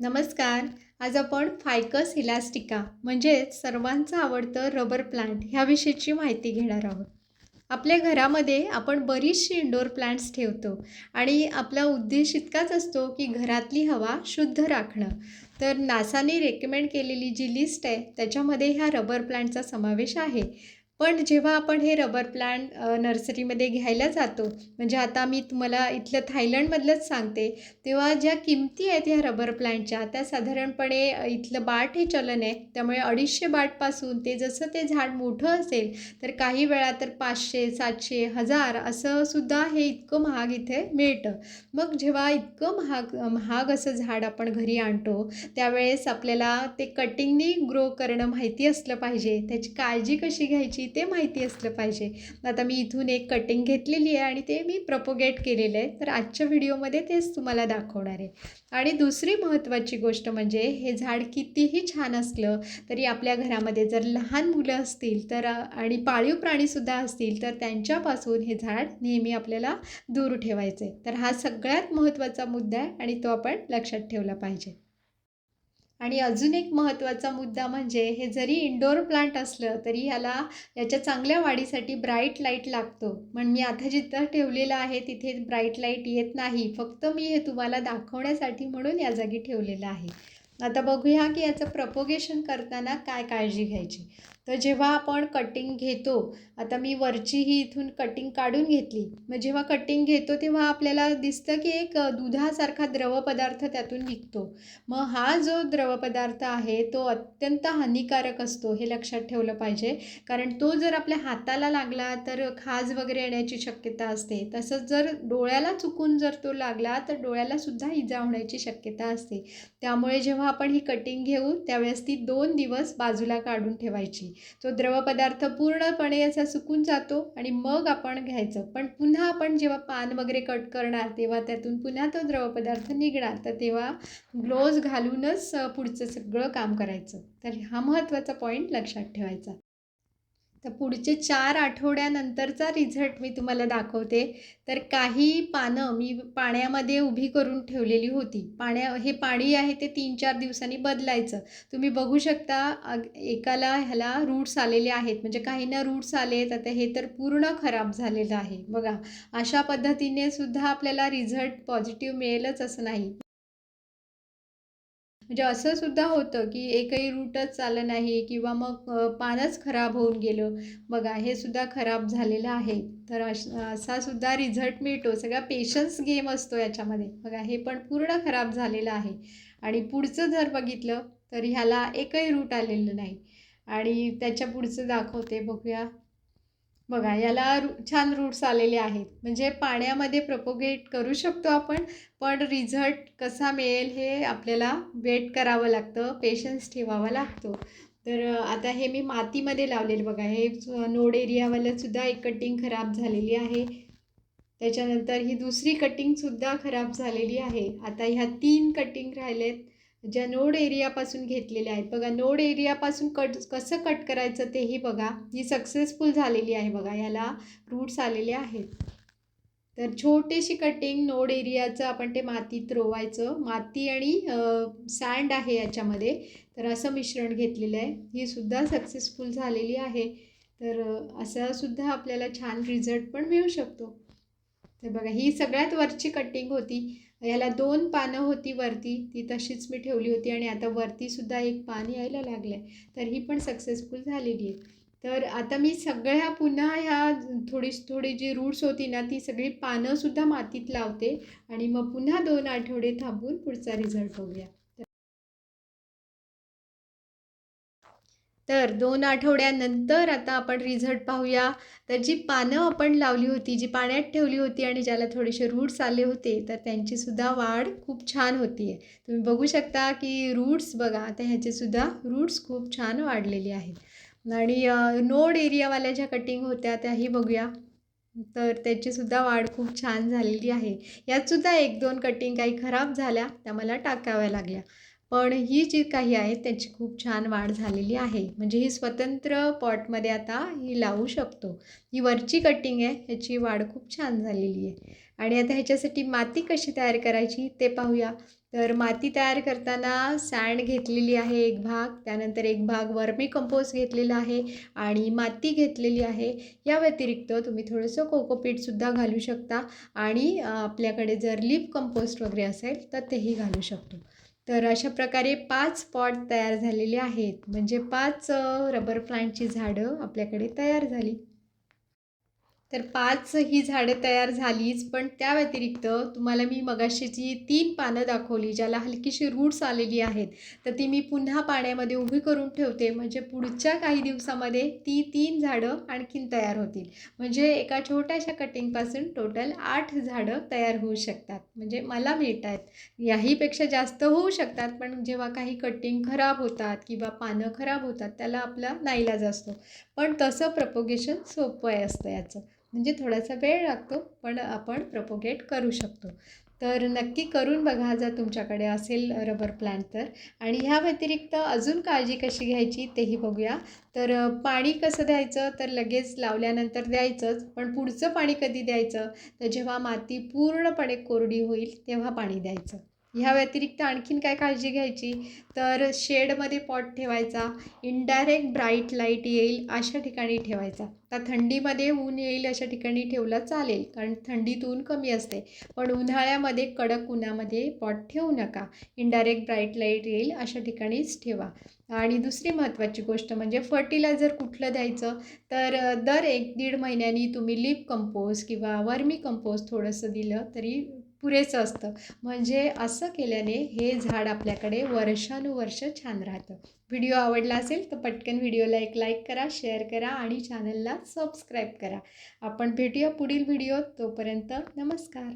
नमस्कार. आज आपण फायकस इलास्टिका म्हणजेच सर्वांचं आवडतं रबर प्लांट ह्याविषयीची माहिती घेणार आहोत. आपल्या घरामध्ये आपण बरीचशी इंडोर प्लांट्स ठेवतो आणि आपला उद्देश इतकाच असतो की घरातली हवा शुद्ध राखणं. तर नासाने रेकमेंड केलेली जी लिस्ट आहे त्याच्यामध्ये ह्या रबर प्लांटचा समावेश आहे. पण जेव्हा आपण हे रबर प्लांट नर्सरीमध्ये घ्यायला जातो म्हणजे आता मी तुम्हाला इथलं थायलंडमधलंच सांगते तेव्हा ज्या किमती आहेत ह्या रबर प्लांटच्या त्या साधारणपणे इथलं बाट हे चलन आहे त्यामुळे अडीचशे बाटपासून ते जसं ते झाड मोठं असेल तर काही वेळा तर पाचशे सातशे हजार असं सुद्धा हे इतकं महाग इथे मिळतं. मग जेव्हा इतकं महाग महाग असं झाड आपण घरी आणतो त्यावेळेस आपल्याला ते कटिंगनी ग्रो करणं माहिती असलं पाहिजे त्याची काळजी कशी घ्यायची? ते माहिती असलं पाहिजे. आता मी इथून एक कटिंग घेतलेली आहे आणि ते मी प्रपोगेट केलेलं आहे. तर आजच्या व्हिडिओमध्ये तेच तुम्हाला दाखवणार आहे. आणि दुसरी महत्त्वाची गोष्ट म्हणजे हे झाड कितीही छान असलं तरी आपल्या घरामध्ये जर लहान मुलं असतील तर आणि पाळीव प्राणीसुद्धा असतील तर त्यांच्यापासून हे झाड नेहमी आपल्याला दूर ठेवायचे तर हा सगळ्यात महत्त्वाचा मुद्दा आहे आणि तो आपण लक्षात ठेवला पाहिजे. आणि अजून एक महत्त्वाचा मुद्दा म्हणजे हे जरी इंडोर प्लांट असलं तरी ह्याला याच्या चांगल्या वाढीसाठी ब्राईट लाइट लागतो. पण मी आता जिथं ठेवलेलं आहे तिथे ब्राईट लाइट येत नाही. फक्त मी हे तुम्हाला दाखवण्यासाठी म्हणून या जागी ठेवलेलं आहे. आता बघूया की याचं प्रपोगेशन करताना काय काळजी घ्यायची. तर जेव्हा आपण कटिंग घेतो आता मी वरची ही इथून कटिंग काढून घेतली. मग जेव्हा कटिंग घेतो तेव्हा आपल्याला दिसतं की एक दुधासारखा द्रव पदार्थ त्यातून निघतो. मग हा जो द्रवपदार्थ आहे तो अत्यंत हानिकारक असतो हे लक्षात ठेवलं पाहिजे. कारण तो जर आपल्या हाताला लागला तर खाज वगैरे येण्याची शक्यता असते. तसंच जर डोळ्याला चुकून जर तो लागला तर डोळ्यालासुद्धा इजा होण्याची शक्यता असते. त्यामुळे जेव्हा आपण ही कटिंग घेऊ त्यावेळेस ती दोन दिवस बाजूला काढून ठेवायची. तो द्रवपदार्थ पूर्णपणे असा सुकून जातो आणि मग आपण घ्यायचं. पण पुन्हा आपण जेव्हा पान वगैरे कट करणार तेव्हा त्यातून पुन्हा तो द्रवपदार्थ निघणार. तर तेव्हा ग्लोव्ज घालूनच पुढचं सगळं काम करायचं. तर हा महत्त्वाचा पॉईंट लक्षात ठेवायचा. तर पुढचे चार आठवड्यानंतरचा रिझल्ट मी तुम्हाला दाखवते. तर काही पानं मी पाण्यामध्ये उभी करून ठेवलेली होती. पाण्या हे पाणी आहे ते तीन चार दिवसांनी बदलायचं. तुम्ही बघू शकता एकाला ह्याला रूट्स आलेले आहेत. म्हणजे काहींना रूट्स आलेत आता हे तर पूर्ण खराब झालेलं आहे. बघा अशा पद्धतीने सुद्धा आपल्याला रिझल्ट पॉझिटिव्ह मिळेलच असं नाही. म्हणजे असं सुद्धा होतं की एकही रूटच चाललं नाही किंवा मग पानच खराब होऊन गेलं. बघा हे सुद्धा खराब झालेलं आहे. तर अश असा सुद्धा रिझल्ट मिळतो. सगळा पेशन्स गेम असतो याच्यामध्ये. बघा हे पण पूर्ण खराब झालेलं आहे. आणि पुढचं जर बघितलं तर ह्याला एकही रूट आलेलं नाही. आणि त्याच्या पुढचं दाखवते. बघूया. बघा याला रू छान रूट्स आलेले आहेत. म्हणजे पाण्यामध्ये प्रपोगेट करू शकतो आपण पण रिझल्ट कसा मिळेल हे आपल्याला वेट करावं लागतं पेशन्स ठेवावा लागतो. तर आता हे मी मातीमध्ये लावलेलं बघा. हे नोड एरियावाल्यासुद्धा एक कटिंग खराब झालेली आहे. त्याच्यानंतर ही दुसरी कटिंगसुद्धा खराब झालेली आहे. आता ह्या तीन कटिंग राहिलेत. ज्या नोड एरियापासून घेतलेल्या आहेत बघा नोड एरियापासून कट कसं कट करायचं तेही बघा ही सक्सेसफुल झालेली आहे बघा याला रूट्स आलेले आहेत. तर छोटीशी कटिंग नोड एरियाचं आपण ते मातीत रोवायचं माती आणि सँड आहे याच्यामध्ये तर असं मिश्रण घेतलेलं आहे. ही सुद्धा सक्सेसफुल झालेली आहे. तर असासुद्धा असा सुद्धा आपल्याला छान रिझल्ट पण मिळू शकतो. तर बघा ही सगळ्यात वरची कटिंग होती. याला दोन पानं होती वरती ती तशीच मी ठेवली होती आणि आता वरती सुद्धा एक पान यायला लागलं आहे तर ही पण सक्सेसफुल झालेली आहे. तर आता मी सगळ्या पुन्हा ह्या थोडी थोडी जी रूट्स होती ना ती सगळी पानंसुद्धा मातीत लावते आणि मग पुन्हा दोन आठवडे थांबून पुढचा रिझल्ट बघूया. तर दोन आठवड्यानंतर आता आपण रिझल्ट पाहूया. तर जी पानं आपण लावली होती जी पाण्यात ठेवली होती आणि ज्याला थोडेसे रूट्स आले होते तर त्यांचीसुद्धा वाढ खूप छान होती आहे तुम्ही बघू शकता की रूट्स बघा तर ह्याचेसुद्धा रूट्स खूप छान वाढलेली आहेत. आणि नोड एरियावाल्या ज्या कटिंग होत्या त्याही बघूया. तर त्याचीसुद्धा वाढ खूप छान झालेली आहे. यातसुद्धा एक दोन कटिंग काही खराब झाल्या त्या मला टाकाव्या लागल्या. पण ही जी काही आहे त्याची खूप छान वाढ झालेली आहे. म्हणजे ही स्वतंत्र पॉटमध्ये आता ही लावू शकतो. ही वरची कटिंग आहे ह्याची वाढ खूप छान झालेली आहे. आणि आता ह्याच्यासाठी माती कशी तयार करायची ते पाहूया. तर माती तयार करताना सँड घेतलेली आहे एक भाग त्यानंतर एक भाग वर्मी कंपोस्ट घेतलेला आहे आणि माती घेतलेली आहे. या व्यतिरिक्त तुम्ही थोडंसं कोकोपीटसुद्धा घालू शकता आणि आपल्याकडे जर लिप कंपोस्ट वगैरे असेल तर तेही घालू शकतो. तर अशा प्रकारे पाच पॉट तयार झालेले आहेत. म्हणजे पाच रबर प्लांटची झाडं आपल्याकडे तयार झाली. तर पाच ही झाडं तयार झालीच पण त्या व्यतिरिक्त तुम्हाला मी मगाशीची तीन पानं दाखवली ज्याला हलकीशी रूट्स आलेली आहेत तर ती मी पुन्हा पाण्यामध्ये उभी करून ठेवते. म्हणजे पुढच्या काही दिवसामध्ये ती तीन झाडं आणखीन तयार होतील. म्हणजे एका छोट्याशा कटिंगपासून टोटल आठ झाडं तयार होऊ शकतात. म्हणजे मला मिळत आहेत याहीपेक्षा जास्त होऊ शकतात पण जेव्हा काही कटिंग खराब होतात किंवा पानं खराब होतात त्याला आपला नाईलाज असतो. पण तसं प्रपोगेशन सोपं आहे असतं याचं. म्हणजे थोडासा वेळ लागतो पण आपण प्रपोगेट करू शकतो. तर नक्की करून बघा जर तुमच्याकडे असेल रबर प्लांट तर. आणि ह्या व्यतिरिक्त अजून काळजी कशी घ्यायची तेही बघूया. तर पाणी कसं द्यायचं? तर लगेच लावल्यानंतर द्यायचंच पण पुढचं पाणी कधी द्यायचं? तर जेव्हा माती पूर्णपणे कोरडी होईल तेव्हा पाणी द्यायचं. ह्या व्यतिरिक्त आणखीन काय काळजी घ्यायची? तर शेडमध्ये पॉट ठेवायचा इनडायरेक्ट ब्राईट लाइट येईल अशा ठिकाणी ठेवायचा. तर थंडीमध्ये ऊन येईल अशा ठिकाणी ठेवला चालेल कारण थंडीत ऊन कमी असते. पण उन्हाळ्यामध्ये कडक उन्हामध्ये पॉट ठेवू नका. इनडायरेक्ट ब्राईट लाइट येईल अशा ठिकाणीच ठेवा. आणि दुसरी महत्त्वाची गोष्ट म्हणजे फर्टिलायझर कुठलं द्यायचं? तर दर एक दीड महिन्यानी तुम्ही लिप कंपोज किंवा वर्मी कंपोज थोडंसं दिलं तरी पुरेसं असतं. म्हणजे असं केल्याने हे झाड आपल्याकडे वर्षानुवर्ष छान राहतं. व्हिडिओ आवडला असेल तर पटकन व्हिडिओला एक लाईक करा शेअर करा आणि चॅनलला सबस्क्राईब करा. आपण भेटूया पुढील व्हिडिओत. तोपर्यंत नमस्कार.